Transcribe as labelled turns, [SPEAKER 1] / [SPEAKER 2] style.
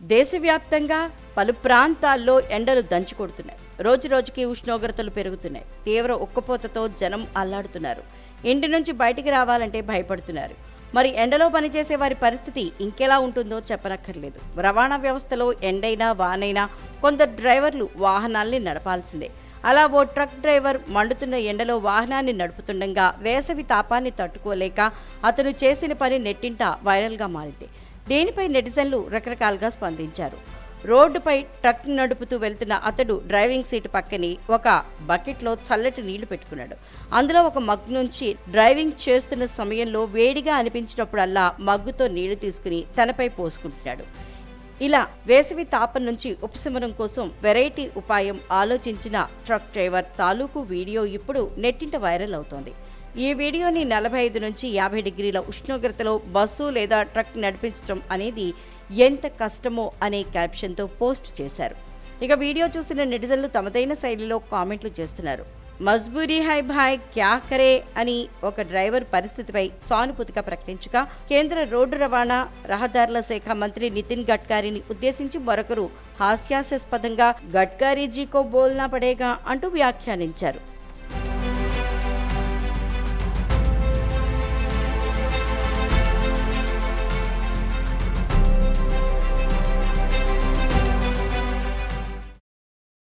[SPEAKER 1] దేశవ్యాప్తంగా పలు ప్రాంతాల్లో ఎండలు దంచి కొడుతున్నాయి. రోజు రోజుకి ఉష్ణోగ్రతలు పెరుగుతున్నాయి. తీవ్ర ఉక్కపోతతో జనం అల్లాడుతున్నారు. ఇంటి నుంచి బయటికి రావాలంటే భయపడుతున్నారు. మరి ఎండలో పనిచేసే వారి పరిస్థితి ఇంకెలా ఉంటుందో చెప్పనక్కర్లేదు. రవాణా వ్యవస్థలో ఎండైనా వానైనా కొందరు డ్రైవర్లు వాహనాల్ని నడపాల్సిందే. అలా ఓ ట్రక్ డ్రైవర్ మండుతున్న ఎండలో వాహనాన్ని నడుపుతుండగా వేసవి తాపాన్ని తట్టుకోలేక అతను చేసిన పని నెట్టింట వైరల్గా మారింది. దీనిపై నెటిజన్లు రకరకాలుగా స్పందించారు? రోడ్డుపై ట్రక్ నడుపుతూ వెళ్తున్న అతడు డ్రైవింగ్ సీట్ పక్కని ఒక బకెట్లో చల్లటి నీళ్ళు పెట్టుకున్నాడు. అందులో ఒక మగ్ నుంచి డ్రైవింగ్ చేస్తున్న సమయంలో వేడిగా అనిపించినప్పుడల్లా మగ్గుతో నీళ్ళు తీసుకుని తనపై పోసుకుంటున్నాడు. ఇలా వేసవి తాపం నుంచి ఉపశమనం కోసం వెరైటీ ఉపాయం ఆలోచించిన ట్రక్ డ్రైవర్ తాలూకు వీడియో ఇప్పుడు నెట్టింట వైరల్ అవుతోంది. ఈ వీడియోని నలభై ఐదు నుంచి యాభై డిగ్రీల ఉష్ణోగ్రతలో బస్సు లేదా ట్రక్ నడిపించడం అనేది ఎంత కష్టమో అనే క్యాప్షన్తో పోస్ట్ చేశారు. ఇక వీడియో చూసిన నెటిజన్లు తమదైన శైలిలో కామెంట్లు చేస్తున్నారు. మజ్బూరీ హై భాయ్ క్యా కరే? అని ఒక డ్రైవర్ పరిస్థితిపై సానుభూతిగా ప్రకటించగా కేంద్ర రోడ్డు రవాణా రహదారుల శాఖ మంత్రి నితిన్ గడ్కారీని ఉద్దేశించి మరొకరు హాస్యాస్పదంగా గడ్కారీజీకో బోల్నా పడేగా అంటూ వ్యాఖ్యానించారు.